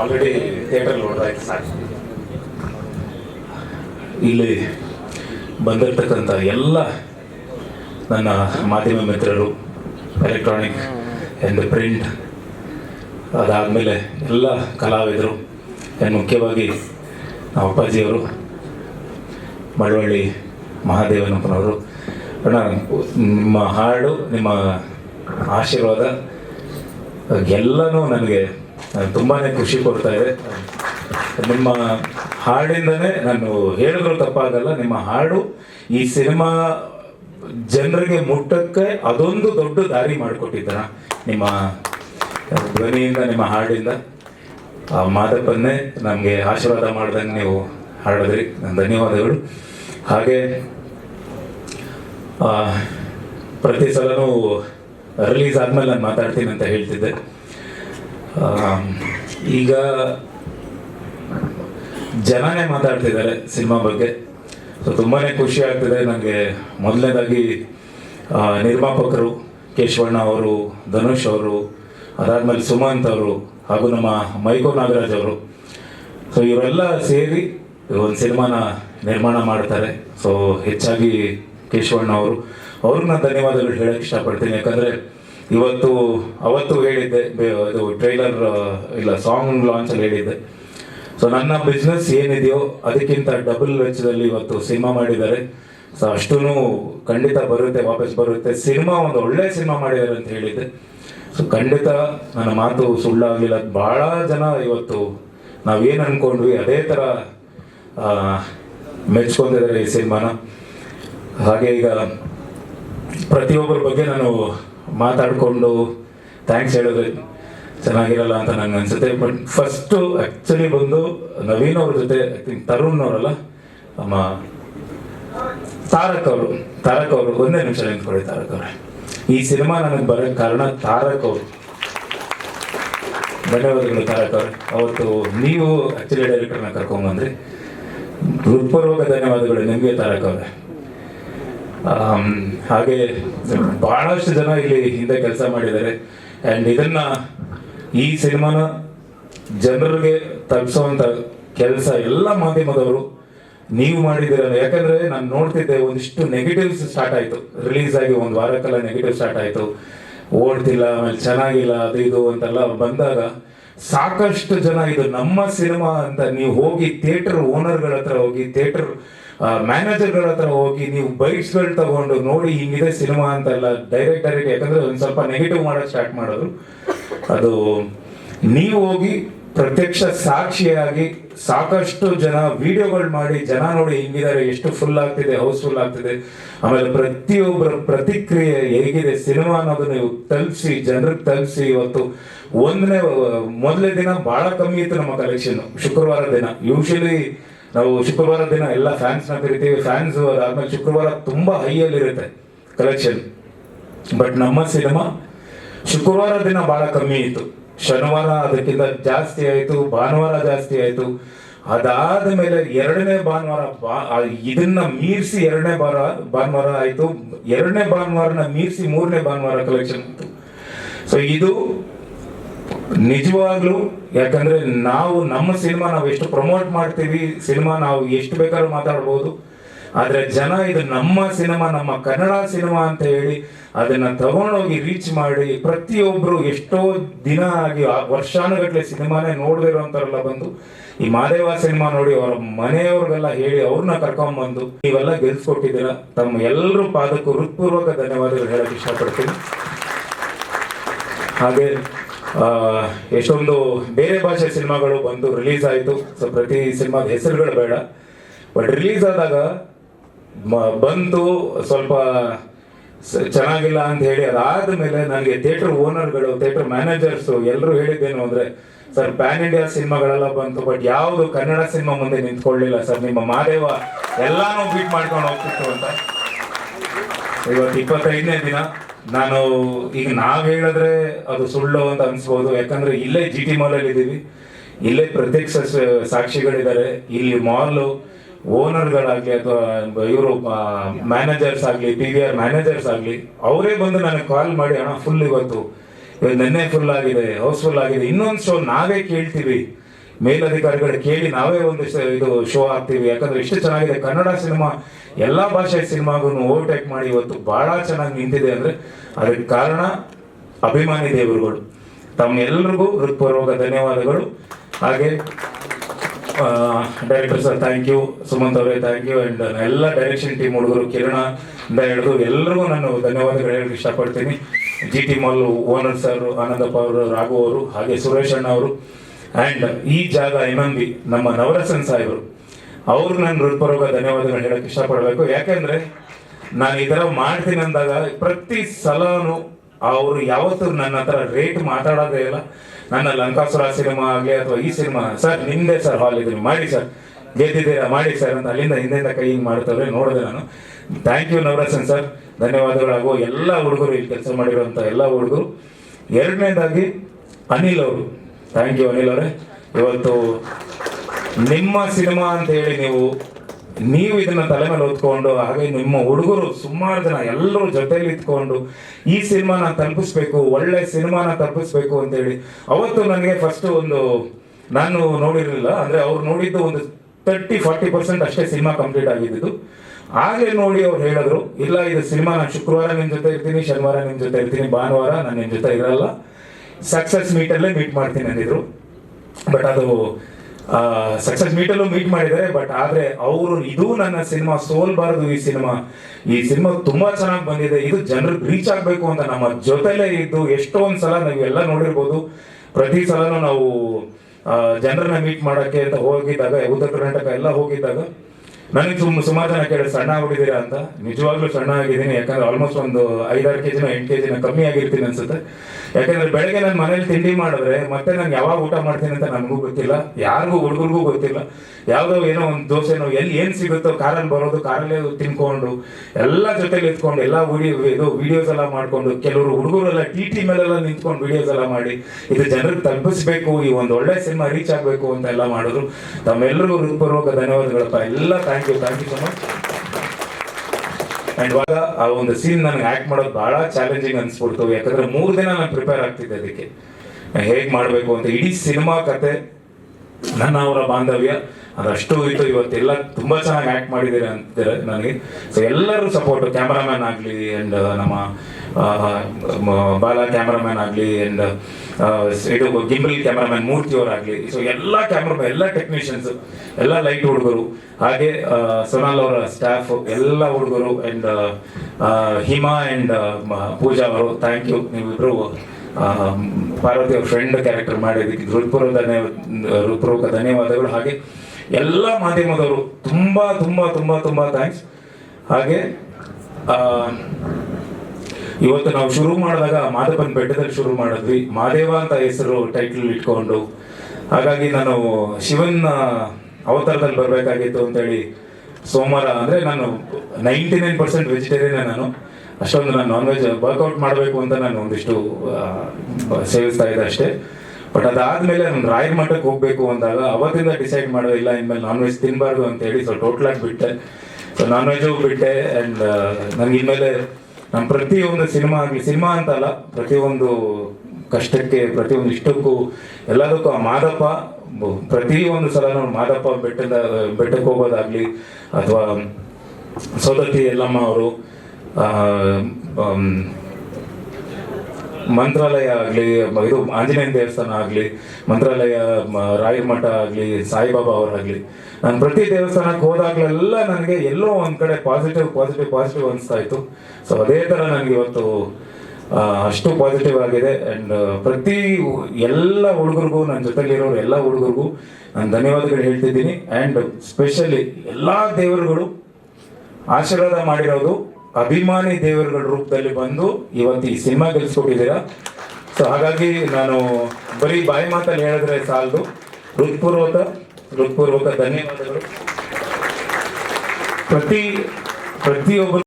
Already theatre ಓಡಾಡ್ತೀನಿ sir ಇಲ್ಲಿ ಬಂದಿರತಕ್ಕಂಥ ಎಲ್ಲ ನನ್ನ ಮಾಧ್ಯಮ ಮಿತ್ರರು ಎಲೆಕ್ಟ್ರಾನಿಕ್ ಆ್ಯಂಡ್ ಪ್ರಿಂಟ್ ಅದಾದಮೇಲೆ ಎಲ್ಲ ಕಲಾವಿದರು ಆ್ಯಂಡ್ ಮುಖ್ಯವಾಗಿ ನಮ್ಮ ಅಪ್ಪಾಜಿಯವರು, ಮಳವಳ್ಳಿ ಮಹಾದೇವನಪ್ಪನವರು. ಅಣ್ಣ, ನಿಮ್ಮ ಹಾಡು, ನಿಮ್ಮ ಆಶೀರ್ವಾದ, ಎಲ್ಲನೂ ನನಗೆ ತುಂಬಾ ಖುಷಿ ಕೊಡ್ತಾ ಇದೆ. ನಿಮ್ಮ ಹಾಡಿಂದನೇ ನಾನು ಹೇಳಿದ್ರು ತಪ್ಪಾಗಲ್ಲ, ನಿಮ್ಮ ಹಾಡು ಈ ಸಿನಿಮಾ ಜನರಿಗೆ ಮುಟ್ಟಕ್ಕೆ ಅದೊಂದು ದೊಡ್ಡ ದಾರಿ ಮಾಡಿಕೊಟ್ಟಿದ್ದರ ನಿಮ್ಮ ಧ್ವನಿಯಿಂದ, ನಿಮ್ಮ ಹಾಡಿಂದ. ಆ ಮಾದಪ್ಪನ್ನೇ ನಮಗೆ ಆಶೀರ್ವಾದ ಮಾಡ್ದಂಗೆ ನೀವು ಹಾಡಿದ್ರಿ. ನನ್ನ ಧನ್ಯವಾದಗಳು. ಹಾಗೆ ಪ್ರತಿ ಸಲನೂ ರಿಲೀಸ್ ಆದ್ಮೇಲೆ ನಾನು ಮಾತಾಡ್ತೀನಿ ಅಂತ ಹೇಳ್ತಿದ್ದೆ. ಈಗ ಜನನೇ ಮಾತಾಡ್ತಿದ್ದಾರೆ ಸಿನಿಮಾ ಬಗ್ಗೆ. ಸೊ ತುಂಬಾ ಖುಷಿ ಆಗ್ತಿದೆ. ನನಗೆ ಮೊದಲನೇದಾಗಿ ನಿರ್ಮಾಪಕರು ಕೇಶವಣ್ಣ ಅವರು, ಧನುಷ್ ಅವರು, ಅದಾದಮೇಲೆ ಸುಮಂತ್ ಅವರು, ಹಾಗೂ ನಮ್ಮ ಮೈಕೋ ನಾಗರಾಜ್ ಅವರು. ಸೊ ಇವರೆಲ್ಲ ಸೇರಿ ಒಂದು ಸಿನಿಮಾನ ನಿರ್ಮಾಣ ಮಾಡ್ತಾರೆ. ಸೊ ಹೆಚ್ಚಾಗಿ ಕೇಶವಣ್ಣ ಅವರು. ಅವ್ರಿಗೆ ನಾನು ಧನ್ಯವಾದಗಳು ಹೇಳಕ್ಕೆ ಇಷ್ಟಪಡ್ತೀನಿ. ಯಾಕಂದರೆ ಇವತ್ತು, ಅವತ್ತು ಹೇಳಿದ್ದೆ ಅದು ಟ್ರೈಲರ್ ಇಲ್ಲ ಸಾಂಗ್ ಲಾಂಚಲ್ಲಿ ಹೇಳಿದ್ದೆ. ಸೊ ನನ್ನ ಬಿಸ್ನೆಸ್ ಏನಿದೆಯೋ, ಅದಕ್ಕಿಂತ ಡಬಲ್ ವೆಚ್ಚದಲ್ಲಿ ಇವತ್ತು ಸಿನಿಮಾ ಮಾಡಿದ್ದಾರೆ. ಸೊ ಅಷ್ಟೂ ಖಂಡಿತ ಬರುತ್ತೆ, ವಾಪಸ್ ಬರುತ್ತೆ. ಸಿನಿಮಾ ಒಂದು ಒಳ್ಳೆ ಸಿನಿಮಾ ಮಾಡಿದ್ದಾರೆ ಅಂತ ಹೇಳಿದ್ದೆ. ಸೊ ಖಂಡಿತ ನನ್ನ ಮಾತು ಸುಳ್ಳಾಗಲಿಲ್ಲ. ಭಾಳ ಜನ ಇವತ್ತು ನಾವೇನು ಅನ್ಕೊಂಡ್ವಿ, ಅದೇ ಥರ ಮೆಚ್ಕೊಂಡಿದ್ದಾರೆ ಈ ಸಿನಿಮಾನ ಹಾಗೆ ಈಗ ಪ್ರತಿಯೊಬ್ಬರ ಬಗ್ಗೆ ನಾನು ಮಾತಾಡಿಕೊಂಡು ಥ್ಯಾಂಕ್ಸ್ ಹೇಳಿದ್ರೆ ಚೆನ್ನಾಗಿರಲ್ಲ ಅಂತ ನನಗೆ ಅನ್ಸುತ್ತೆ. ಬಟ್ ಫಸ್ಟು ಆ್ಯಕ್ಚುಲಿ ಬಂದು ನವೀನ್ ಅವ್ರ ಜೊತೆ ಐ ತರುಣ್ ಅವರಲ್ಲ, ನಮ್ಮ ತಾರಕ್ ಅವರು ತಾರಕ್ ಅವರು, ಒಂದೇ ನಿಮಿಷ ನಿಂತ್ಕೊಳ್ಳಿ ತಾರಕ್ ಅವ್ರೆ. ಈ ಸಿನಿಮಾ ನನಗೆ ಬರೋಕ್ಕೆ ಕಾರಣ ತಾರಕ್ ಅವರು. ಧನ್ಯವಾದಗಳು ತಾರಕ್ ಅವ್ರೆ. ಅವತ್ತು ನೀವು ಆ್ಯಕ್ಚುಲಿ ಡೈರೆಕ್ಟರ್ನ ಕರ್ಕೊಂಬಂದ್ರಿ ಹೃತ್ಪೂರ್ವಕ ಧನ್ಯವಾದಗಳು. ನಿಮಗೆ ತಾರಕ್ ಅವ್ರೆ. ಹಾಗೆ ಬಹಳಷ್ಟು ಜನ ಇಲ್ಲಿ ಹಿಂದೆ ಕೆಲಸ ಮಾಡಿದ್ದಾರೆ. ಆ್ಯಂಡ್ ಇದನ್ನ ಈ ಸಿನಿಮಾನ ಜನರಿಗೆ ತಲುಪಿಸುವಂತ ಕೆಲಸ ಎಲ್ಲ ಮಾಧ್ಯಮದವರು ನೀವು ಮಾಡಿದ್ದೀರ. ಯಾಕಂದ್ರೆ ನಾನು ನೋಡ್ತಿದ್ದೆ ಒಂದಿಷ್ಟು ನೆಗೆಟಿವ್ಸ್ ಸ್ಟಾರ್ಟ್ ಆಯ್ತು. ರಿಲೀಸ್ ಆಗಿ ಒಂದು ವಾರಕ್ಕೆಲ್ಲ ನೆಗೆಟಿವ್ ಸ್ಟಾರ್ಟ್ ಆಯ್ತು. ಓಡ್ತಿಲ್ಲ, ಆಮೇಲೆ ಚೆನ್ನಾಗಿಲ್ಲ, ಅದು ಇದು ಅಂತೆಲ್ಲ ಬಂದಾಗ ಸಾಕಷ್ಟು ಜನ ಇದು ನಮ್ಮ ಸಿನಿಮಾ ಅಂತ ನೀವು ಹೋಗಿ ಥಿಯೇಟರ್ ಓನರ್ಗಳ ಹತ್ರ ಹೋಗಿ ಥಿಯೇಟರ್ ಮ್ಯಾನೇಜರ್ಗಳ ಹತ್ರ ಹೋಗಿ ನೀವು ಬೈಟ್ಸ್ಗಳು ತಗೊಂಡು ನೋಡಿ ಹಿಂಗಿದೆ ಸಿನಿಮಾ ಅಂತೆಲ್ಲ ಡೈರೆಕ್ಟ್ ಡೈರೆಕ್ಟ್ ಯಾಕಂದ್ರೆ ಒಂದು ಸ್ವಲ್ಪ ನೆಗೆಟಿವ್ ಮಾಡೋಕೆ ಸ್ಟಾರ್ಟ್ ಮಾಡೋದು ಅದು ನೀವು ಹೋಗಿ ಪ್ರತ್ಯಕ್ಷ ಸಾಕ್ಷಿಯಾಗಿ ಸಾಕಷ್ಟು ಜನ ವಿಡಿಯೋಗಳು ಮಾಡಿ, ಜನ ನೋಡಿ ಹಿಂಗಿದ್ದಾರೆ ಎಷ್ಟು ಫುಲ್ ಆಗ್ತಿದೆ ಹೌಸ್ಫುಲ್ ಆಗ್ತಿದೆ. ಆಮೇಲೆ ಪ್ರತಿಯೊಬ್ಬರ ಪ್ರತಿಕ್ರಿಯೆ ಹೇಗಿದೆ, ಸಿನಿಮಾ ಅನ್ನೋದು ನೀವು ತಲುಪಿಸಿ, ಜನರಿಗೆ ತಲುಪಿಸಿ ಇವತ್ತು. ಒಂದನೇ ಮೊದಲನೇ ದಿನ ಬಹಳ ಕಮ್ಮಿ ಇತ್ತು ನಮ್ಮ ಕಲೆಕ್ಷನ್ ಶುಕ್ರವಾರ ದಿನ. ಯೂಶಲಿ ನಾವು ಶುಕ್ರವಾರ ದಿನ ಎಲ್ಲ ಫ್ಯಾನ್ಸ್ನ ಕರಿತೀವಿ ಫ್ಯಾನ್ಸ್ ಅದಾದ್ಮೇಲೆ ಶುಕ್ರವಾರ ತುಂಬಾ ಹೈಯಲ್ಲಿ ಇರುತ್ತೆ ಕಲೆಕ್ಷನ್ ಬಟ್ ನಮ್ಮ ಸಿನಿಮಾ ಶುಕ್ರವಾರ ದಿನ ಬಹಳ ಕಮ್ಮಿ ಇತ್ತು. ಶನಿವಾರ ಅದಕ್ಕಿಂತ ಜಾಸ್ತಿ ಆಯ್ತು, ಭಾನುವಾರ ಜಾಸ್ತಿ ಆಯ್ತು. ಅದಾದ ಮೇಲೆ ಎರಡನೇ ಭಾನುವಾರ ಇದನ್ನ ಮೀರಿಸಿ ಎರಡನೇ ಬಾರ ಭಾನುವಾರ ಆಯ್ತು. ಎರಡನೇ ಭಾನುವಾರನ ಮೀರಿಸಿ ಮೂರನೇ ಭಾನುವಾರ ಕಲೆಕ್ಷನ್ ಇತ್ತು ಸೊ ಇದು ನಿಜವಾಗ್ಲೂ, ಯಾಕಂದ್ರೆ ನಾವು ನಮ್ಮ ಸಿನಿಮಾ ನಾವು ಎಷ್ಟು ಪ್ರಮೋಟ್ ಮಾಡ್ತೀವಿ, ಸಿನಿಮಾ ನಾವು ಎಷ್ಟು ಬೇಕಾದ್ರೂ ಮಾತಾಡ್ಬೋದು. ಆದ್ರೆ ಜನ ಇದು ನಮ್ಮ ಸಿನಿಮಾ, ನಮ್ಮ ಕನ್ನಡ ಸಿನಿಮಾ ಅಂತ ಹೇಳಿ ಅದನ್ನ ತಗೊಂಡೋಗಿ ರೀಚ್ ಮಾಡಿ ಪ್ರತಿಯೊಬ್ರು ಎಷ್ಟೋ ದಿನ ಆಗಿ, ಆ ವರ್ಷಾನುಗಟ್ಲೆ ಸಿನಿಮಾನೇ ನೋಡದಿರೋಂಥವ್ರೆಲ್ಲ ಬಂದು ಈ ಮಾದೇವ ಸಿನಿಮಾ ನೋಡಿ ಅವರ ಮನೆಯವ್ರಿಗೆಲ್ಲ ಹೇಳಿ ಅವ್ರನ್ನ ಕರ್ಕೊಂಡ್ಬಂದು ನೀವೆಲ್ಲ ಗೆಲ್ಸ್ಕೊಟ್ಟಿದ್ದೀರ. ತಮ್ಮ ಎಲ್ಲರೂ ಪಾದಕ್ಕೂ ಹೃತ್ಪೂರ್ವಕ ಧನ್ಯವಾದಗಳು ಹೇಳಕ್ ಇಷ್ಟಪಡ್ತೀನಿ. ಹಾಗೆ ಎಷ್ಟೊಂದು ಬೇರೆ ಭಾಷೆ ಸಿನಿಮಾಗಳು ಬಂದು ರಿಲೀಸ್ ಆಯಿತು. ಸೊ ಪ್ರತಿ ಸಿನಿಮಾದ ಹೆಸರುಗಳು ಬೇಡ. ಬಟ್ ರಿಲೀಸ್ ಆದಾಗ ಬಂತು ಸ್ವಲ್ಪ ಚೆನ್ನಾಗಿಲ್ಲ ಅಂತ ಹೇಳಿ ಅದಾದ ಮೇಲೆ ನನಗೆ ಥಿಯೇಟರ್ ಓನರ್ಗಳು ಥಿಯೇಟರ್ ಮ್ಯಾನೇಜರ್ಸು ಎಲ್ಲರೂ ಹೇಳಿದ್ದೇನು ಅಂದ್ರೆ, ಸರ್ ಪ್ಯಾನ್ ಇಂಡಿಯಾ ಸಿನಿಮಾಗಳೆಲ್ಲ ಬಂತು ಬಟ್ ಯಾವುದು ಕನ್ನಡ ಸಿನಿಮಾ ಮುಂದೆ ನಿಂತ್ಕೊಳ್ಳಿಲ್ಲ. ಸರ್, ನಿಮ್ಮ ಮಾದೇವ ಎಲ್ಲಾನು ಬೀಟ್ ಮಾಡ್ಕೊಂಡು ಹೋಗ್ತಿತ್ತು ಅಂತ. ಇವತ್ತು ಇಪ್ಪತ್ತೈದನೇ ದಿನ. ನಾನು ಈಗ ನಾವ್ ಹೇಳಿದ್ರೆ ಅದು ಸುಳ್ಳು ಅಂತ ಅನ್ಸ್ಬೋದು. ಯಾಕಂದ್ರೆ ಇಲ್ಲೇ ಜಿ ಟಿ ಮಾಲ್ ಅಲ್ಲಿ ಇದೀವಿ. ಇಲ್ಲೇ ಪ್ರತ್ಯಕ್ಷ ಸಾಕ್ಷಿಗಳಿದ್ದಾರೆ. ಇಲ್ಲಿ ಮಾಲ್ ಓನರ್ಗಳಾಗ್ಲಿ ಅಥವಾ ಇವರು ಮ್ಯಾನೇಜರ್ಸ್ ಆಗಲಿ ಪಿ ವಿ ಆರ್ ಮ್ಯಾನೇಜರ್ಸ್ ಆಗಲಿ, ಅವರೇ ಬಂದು ನನಗೆ ಕಾಲ್ ಮಾಡಿ ಹಣ ಫುಲ್ ಇವತ್ತು. ಇವತ್ತು ನೆನ್ನೆ ಫುಲ್ ಆಗಿದೆ ಹೌಸ್ಫುಲ್ ಆಗಿದೆ. ಇನ್ನೊಂದು ಶೋ ನಾವೇ ಕೇಳ್ತೀವಿ. ಮೇಲಧಿಕಾರಿಗಳು ಕೇಳಿ ನಾವೇ ಒಂದು ಇದು ಶೋ ಆಗ್ತೀವಿ ಯಾಕಂದ್ರೆ ಇಷ್ಟು ಚೆನ್ನಾಗಿದೆ. ಕನ್ನಡ ಸಿನಿಮಾ, ಎಲ್ಲಾ ಭಾಷೆಯ ಸಿನಿಮಾಗೂ ಓವರ್ಟೇಕ್ ಮಾಡಿ ಇವತ್ತು ಬಹಳ ಚೆನ್ನಾಗಿ ನಿಂತಿದೆ ಅಂದ್ರೆ ಅದಕ್ಕೆ ಕಾರಣ ಅಭಿಮಾನಿ ದೇವರುಗಳು. ತಮ್ಮೆಲ್ಲರಿಗೂ ಹೃತ್ಪೂರ್ವಕ ಧನ್ಯವಾದಗಳು. ಹಾಗೆ director sir thank you Sumanth ಅವರೇ ಥ್ಯಾಂಕ್ ಯು ಅಂಡ್ ಎಲ್ಲ ಡೈರೆಕ್ಷನ್ ಟೀಮ್ ಹುಡುಗರು, ಕಿರಣ, ಇಂದ ಹಿಡಿದು ಎಲ್ಲರಿಗೂ ನಾನು ಧನ್ಯವಾದಗಳು ಹೇಳಕ್ಕೆ ಇಷ್ಟಪಡ್ತೀನಿ. G T mall owner sir Anandappa ಅವರು, ರಾಘು ಅವರು, ಹಾಗೆ ಸುರೇಶ್ ಅಣ್ಣ ಅವರು. ಅಂಡ್ ಈ ಜಾಗ ಇನ್ನೊಂದು ನಮ್ಮ ನವರಸನ್ ಸಾಹೇಬರು. ಅವ್ರು ನಾನು ಹೃತ್ಪೂರ್ವಕ ಧನ್ಯವಾದಗಳು ಹೇಳಕ್ಕೆ ಇಷ್ಟಪಡಬೇಕು. ಯಾಕಂದ್ರೆ ನಾನು ಈ ಥರ ಮಾಡ್ತೀನಿ ಅಂದಾಗ ಪ್ರತಿ ಸಲನು ಅವರು ಯಾವತ್ತೂ ನನ್ನ ಹತ್ರ ರೇಟ್ ಮಾತಾಡೋದೇ ಇಲ್ಲ. ನನ್ನ ಲಂಕಾಸುರ ಸಿನಿಮಾ ಆಗಲಿ ಅಥವಾ ಈ ಸಿನಿಮಾ, ಸರ್, ನಿಮ್ದೇ ಸರ್ ಹಾಲ್ ಇದ್ರಿ ಮಾಡಿ ಸರ್. ಗೆದ್ದಿದ್ದೀರಾ? ಮಾಡಿ ಸರ್ ಅಂತ ಅಲ್ಲಿಂದ ಹಿಂದೆಯಿಂದ ಕೈ ಹಿಂಗೆ ಮಾಡ್ತಾರೆ ನೋಡಿದೆ ನಾನು. Thank you Navarasan sir. ಧನ್ಯವಾದಗಳು ಹಾಗೂ ಎಲ್ಲ ಹುಡುಗರು ಇಲ್ಲಿ ಕೆಲಸ ಮಾಡಿರುವಂಥ ಎಲ್ಲ ಹುಡುಗರು. ಎರಡನೇದಾಗಿ ಅನಿಲ್ ಅವರು. ಥ್ಯಾಂಕ್ ಯು ಅನಿಲ್ ಅವರೇ. ಇವತ್ತು ನಿಮ್ಮ ಸಿನಿಮಾ ಅಂತ ಹೇಳಿ ನೀವು ನೀವು ಇದನ್ನ ತಲೆ ಮೇಲೆ ಓದ್ಕೊಂಡು ಹಾಗೆ ನಿಮ್ಮ ಹುಡುಗರು ಸುಮಾರು ಜನ ಎಲ್ಲರೂ ಜೊತೆಲಿ ಇತ್ಕೊಂಡು ಈ ಸಿನಿಮಾನ ತಲುಪಿಸ್ಬೇಕು, ಒಳ್ಳೆ ಸಿನಿಮಾನ ತಲುಪಿಸ್ಬೇಕು ಅಂತೇಳಿ ಅವತ್ತು ನನಗೆ ಫಸ್ಟ್ ಒಂದು ನಾನು ನೋಡಿರಲಿಲ್ಲ, ಅಂದ್ರೆ ಅವ್ರು ನೋಡಿದ್ದು ಒಂದು ತರ್ಟಿ ಫಾರ್ಟಿ ಪರ್ಸೆಂಟ್ ಅಷ್ಟೇ ಸಿನಿಮಾ ಕಂಪ್ಲೀಟ್ ಆಗಿದ್ದು. ಆಗಲೇ ನೋಡಿ ಅವ್ರು ಹೇಳಿದ್ರು, ಇಲ್ಲ, ಇದು ಸಿನಿಮಾ, ನಾನು ಶುಕ್ರವಾರ ನಿಮ್ಮ ಜೊತೆ ಇರ್ತೀನಿ, ಶನಿವಾರ ನಿಮ್ಮ ಜೊತೆ ಇರ್ತೀನಿ, ಭಾನುವಾರ ನಾನು ನಿಮ್ಮ ಜೊತೆ ಇರಲ್ಲ. ಸಕ್ಸಸ್ ಮೀಟಲ್ಲೇ ಮೀಟ್ ಮಾಡ್ತೀನಿ ಅಂದಿದ್ರು. ಬಟ್ ಅದು ಸಕ್ಸಸ್ ಮೀಟಲ್ಲೂ ಮೀಟ್ ಮಾಡಿದ್ದಾರೆ. ಬಟ್ ಆದ್ರೆ ಅವರು, ಇದು ನನ್ನ ಸಿನಿಮಾ ಸೋಲ್ಬಾರದು ಈ ಸಿನಿಮಾ. ಈ ಸಿನಿಮಾ ತುಂಬಾ ಚೆನ್ನಾಗಿ ಬಂದಿದೆ. ಇದು ಜನರಿಗೆ ರೀಚ್ ಆಗಬೇಕು ಅಂತ ನಮ್ಮ ಜೊತೆಲೇ ಇದ್ದು ಎಷ್ಟೊಂದ್ ಸಲ ನೀವೆಲ್ಲ ನೋಡಿರ್ಬೋದು. ಪ್ರತಿ ಸಲನೂ ನಾವು ಜನರನ್ನ ಮೀಟ್ ಮಾಡಕ್ಕೆ ಅಂತ ಹೋಗಿದ್ದಾಗ ಉತ್ತರ ಕರ್ನಾಟಕ ಎಲ್ಲ ಹೋಗಿದ್ದಾಗ ನನಗೆ ಸುಮ್ ಸುಮಾರು ಜನ ಕೇಳಿ ಸಣ್ಣ ಆಗಿದ್ದೀರಾ ಅಂತ? ನಿಜವಾಗ್ಲೂ ಸಣ್ಣ ಆಗಿದ್ದೀನಿ, ಯಾಕಂದ್ರೆ ಆಲ್ಮೋಸ್ಟ್ ಒಂದು ಐದಾರು ಕೆಜಿನ ಎಂಟು ಕೆಜಿನ ಕಮ್ಮಿ ಆಗಿರ್ತೀನಿ ಅನ್ಸುತ್ತೆ. ಯಾಕಂದ್ರೆ ಬೆಳಗ್ಗೆ ನಾನು ಮನೇಲಿ ತಿಂಡಿ ಮಾಡಿದ್ರೆ, ಮತ್ತೆ ನಾನು ಯಾವಾಗ ಊಟ ಮಾಡ್ತೀನಿ ಅಂತ ನನಗೂ ಗೊತ್ತಿಲ್ಲ, ಯಾರಿಗೂ ಹುಡುಗರಿಗೂ ಗೊತ್ತಿಲ್ಲ. ಯಾವುದೋ ಏನೋ ಒಂದು ದೋಸೆನೋ, ಎಲ್ಲಿ ಏನ್ ಸಿಗುತ್ತೋ, ಕಾರಲ್ಲಿ ಬರೋದು, ಕಾರಲ್ಲೇ ತಿನ್ಕೊಂಡು, ಎಲ್ಲ ಜೊತೆಲಿ ಎತ್ಕೊಂಡು ಎಲ್ಲ ವಿಡಿಯೋ ಇದು ವಿಡಿಯೋಸ್ ಎಲ್ಲ ಮಾಡ್ಕೊಂಡು, ಕೆಲವರು ಹುಡುಗರೆಲ್ಲ ಟಿ ಟಿ ಮೇಲೆಲ್ಲ ನಿಂತ್ಕೊಂಡು ವಿಡಿಯೋಸ್ ಎಲ್ಲ ಮಾಡಿ, ಇದು ಜನರಿಗೆ ತಲುಪಿಸ್ಬೇಕು, ಈ ಒಂದು ಒಳ್ಳೆ ಸಿನಿಮಾ ರೀಚ್ ಆಗಬೇಕು ಅಂತ ಎಲ್ಲ ಮಾಡಿದ್ರು. ತಮ್ಮೆಲ್ಲರಿಗೂ ಹೃತ್ಪೂರ್ವಕ ಧನ್ಯವಾದಗಳಪ್ಪ. ಎಲ್ಲ thank you thank you so much and ಇವಾಗ ಆ ಒಂದು ಸೀನ್ ನನಗೆ ಆ್ಯಕ್ಟ್ ಮಾಡೋದು ಭಾಳ ಚಾಲೆಂಜಿಂಗ್ ಅನ್ಸ್ಬಿಡ್ತು. ಯಾಕಂದ್ರೆ ಮೂರು ದಿನ ನಾನು ಪ್ರಿಪೇರ್ ಆಗ್ತಿದ್ದೆ ಅದಕ್ಕೆ. ಹೇಗೆ ಮಾಡಬೇಕು ಅಂತ, ಇಡೀ ಸಿನಿಮಾ ಕತೆ ನನ್ನ ಅವರ ಬಾಂಧವ್ಯ ಅದಷ್ಟು ಇತ್ತು ಇವತ್ತೆಲ್ಲ ತುಂಬಾ ಚೆನ್ನಾಗಿ ಆಕ್ಟ್ ಮಾಡಿದ್ದೀರಿ ಅಂತ ನನಗೆ. ಸೊ ಎಲ್ಲರೂ ಸಪೋರ್ಟ್ ಕ್ಯಾಮರಾಮ್ಯಾನ್ ಆಗಲಿ ಅಂಡ್ ನಮ್ಮ ಬಾಲಾ ಕ್ಯಾಮರಾಮ್ಯಾನ್ ಆಗಲಿ ಅಂಡ್ ಇದು ಗಿಂಬಲ್ ಕ್ಯಾಮರಾಮ್ಯಾನ್ ಮೂರ್ತಿ ಅವರಾಗಲಿ. ಸೊ ಎಲ್ಲ ಕ್ಯಾಮ್ರಾ ಎಲ್ಲ ಟೆಕ್ನಿಷಿಯನ್ಸ್ ಎಲ್ಲ ಲೈಟ್ ಹುಡುಗರು, ಹಾಗೆ ಸೊನಾಲ್ ಅವರ ಸ್ಟಾಫ್ ಎಲ್ಲ ಹುಡುಗರು ಅಂಡ್ ಹಿಮಾ ಅಂಡ್ ಪೂಜಾ ಅವರು ಥ್ಯಾಂಕ್ ಯು ನೀವಿಬ್ರು ಆ, ಪಾರ್ವತಿ ಅವ್ರ ಫ್ರೆಂಡ್ ಕ್ಯಾರೆಕ್ಟರ್ ಮಾಡಿದ್ದಕ್ಕೆ ಹೃತ್ಪೂರ್ವ ಧನ್ಯ ಹೃತ್ಪೂರ್ವಕ ಧನ್ಯವಾದಗಳು. ಹಾಗೆ ಎಲ್ಲ ಮಾಧ್ಯಮದವರು ತುಂಬಾ ತುಂಬಾ ತುಂಬಾ ತುಂಬಾ ಥ್ಯಾಂಕ್ಸ್ ಹಾಗೆ ಇವತ್ತು ನಾವು ಶುರು ಮಾಡಿದಾಗ ಮಾದೇವನ ಬೆಟ್ಟದಲ್ಲಿ ಶುರು ಮಾಡಿದ್ವಿ. ಮಾದೇವ ಅಂತ ಹೆಸರು ಟೈಟಲ್ ಇಟ್ಕೊಂಡು. ಹಾಗಾಗಿ ನಾನು ಶಿವನ್ ಅವತಾರದಲ್ಲಿ ಬರಬೇಕಾಗಿತ್ತು ಅಂತೇಳಿ ಸೋಮವಾರ ಅಂದ್ರೆ ನಾನು ನೈಂಟಿ ನೈನ್ ಪರ್ಸೆಂಟ್ ವೆಜಿಟೇರಿಯನ್ ನಾನು. ಅಷ್ಟೊಂದು ನಾನು ನಾನ್ ವೆಜ್ ವರ್ಕೌಟ್ ಮಾಡಬೇಕು ಅಂತ ನಾನು ಒಂದಿಷ್ಟು ಸೇವಿಸ್ತಾ ಇದ್ದೆ ಅಷ್ಟೇ. ಬಟ್ ಅದಾದ್ಮೇಲೆ ನಾನು ರಾಯರ್ ಮಠಕ್ಕೆ ಹೋಗ್ಬೇಕು ಅಂದಾಗ ಅವತ್ತಿಂದ ಡಿಸೈಡ್ ಮಾಡೋ ಇಲ್ಲ, ಇನ್ಮೇಲೆ ನಾನ್ ವೆಜ್ ತಿನ್ನಬಾರ್ದು ಅಂತ ಹೇಳಿ ಸೊ ಟೋಟಲ್ ಆಗಿ ಬಿಟ್ಟೆ. ಸೊ ನಾನ್ ವೆಜ್ ಬಿಟ್ಟೆ ಅಂಡ್ ನನಗೆ ಇನ್ಮೇಲೆ ನಾನು ಪ್ರತಿಯೊಂದು ಸಿನಿಮಾ ಆಗಲಿ, ಸಿನಿಮಾ ಅಂತಲ್ಲ, ಪ್ರತಿಯೊಂದು ಕಷ್ಟಕ್ಕೆ, ಪ್ರತಿಯೊಂದು ಇಷ್ಟಕ್ಕೂ ಎಲ್ಲದಕ್ಕೂ ಆ ಮಾದಪ್ಪ ಪ್ರತಿ ಒಂದು ಸಲ ನಾವು ಮಾದಪ್ಪ ಬೆಟ್ಟದ, ಬೆಟ್ಟಕ್ಕೆ ಹೋಗೋದಾಗ್ಲಿ ಅಥವಾ ಸೌದತ್ತಿ ಯಲ್ಲಮ್ಮ ಅವರು ಮಂತ್ರಾಲಯ ಆಗಲಿ, ಇದು ಆಂಜನೇಯ ದೇವಸ್ಥಾನ ಆಗಲಿ, ಮಂತ್ರಾಲಯ ರಾಯಮಠ ಆಗಲಿ, ಸಾಯಿಬಾಬಾ ಅವರಾಗಲಿ ನಾನು ಪ್ರತಿ ದೇವಸ್ಥಾನಕ್ಕೆ ಹೋದಾಗಲೆಲ್ಲ ನನಗೆ ಎಲ್ಲೋ ಒಂದು ಕಡೆ ಪಾಸಿಟಿವ್ ಪಾಸಿಟಿವ್ ಪಾಸಿಟಿವ್ ಅನಿಸ್ತಾ ಇತ್ತು. ಸೊ ಅದೇ ಥರ ನನಗೆ ಇವತ್ತು ಅಷ್ಟು ಪಾಸಿಟಿವ್ ಆಗಿದೆ. ಆ್ಯಂಡ್ ಪ್ರತಿ ಎಲ್ಲ ಹುಡುಗರಿಗೂ ನನ್ನ ಜೊತೆಲಿರೋರು ಎಲ್ಲ ಹುಡುಗರಿಗೂ ನಾನು ಧನ್ಯವಾದಗಳು ಹೇಳ್ತಿದ್ದೀನಿ. ಆ್ಯಂಡ್ ಸ್ಪೆಷಲಿ ಎಲ್ಲ ದೇವರುಗಳು ಆಶೀರ್ವಾದ ಮಾಡಿರೋದು ಅಭಿಮಾನಿ ದೇವರುಗಳ ರೂಪದಲ್ಲಿ ಬಂದು ಇವತ್ತು ಈ ಸಿನಿಮಾ ಗೆಲ್ಸ್ಕೊಟ್ಟಿದ್ದೀರಾ? ಸೊ ಹಾಗಾಗಿ ನಾನು ಬರೀ ಬಾಯಿ ಮಾತಲ್ಲಿ ಹೇಳಿದ್ರೆ ಸಾಲದು. ಹೃತ್ಪೂರ್ವಕ ಹೃತ್ಪೂರ್ವಕ ಧನ್ಯವಾದಗಳು. ಪ್ರತಿ, ಪ್ರತಿಯೊಬ್ಬರು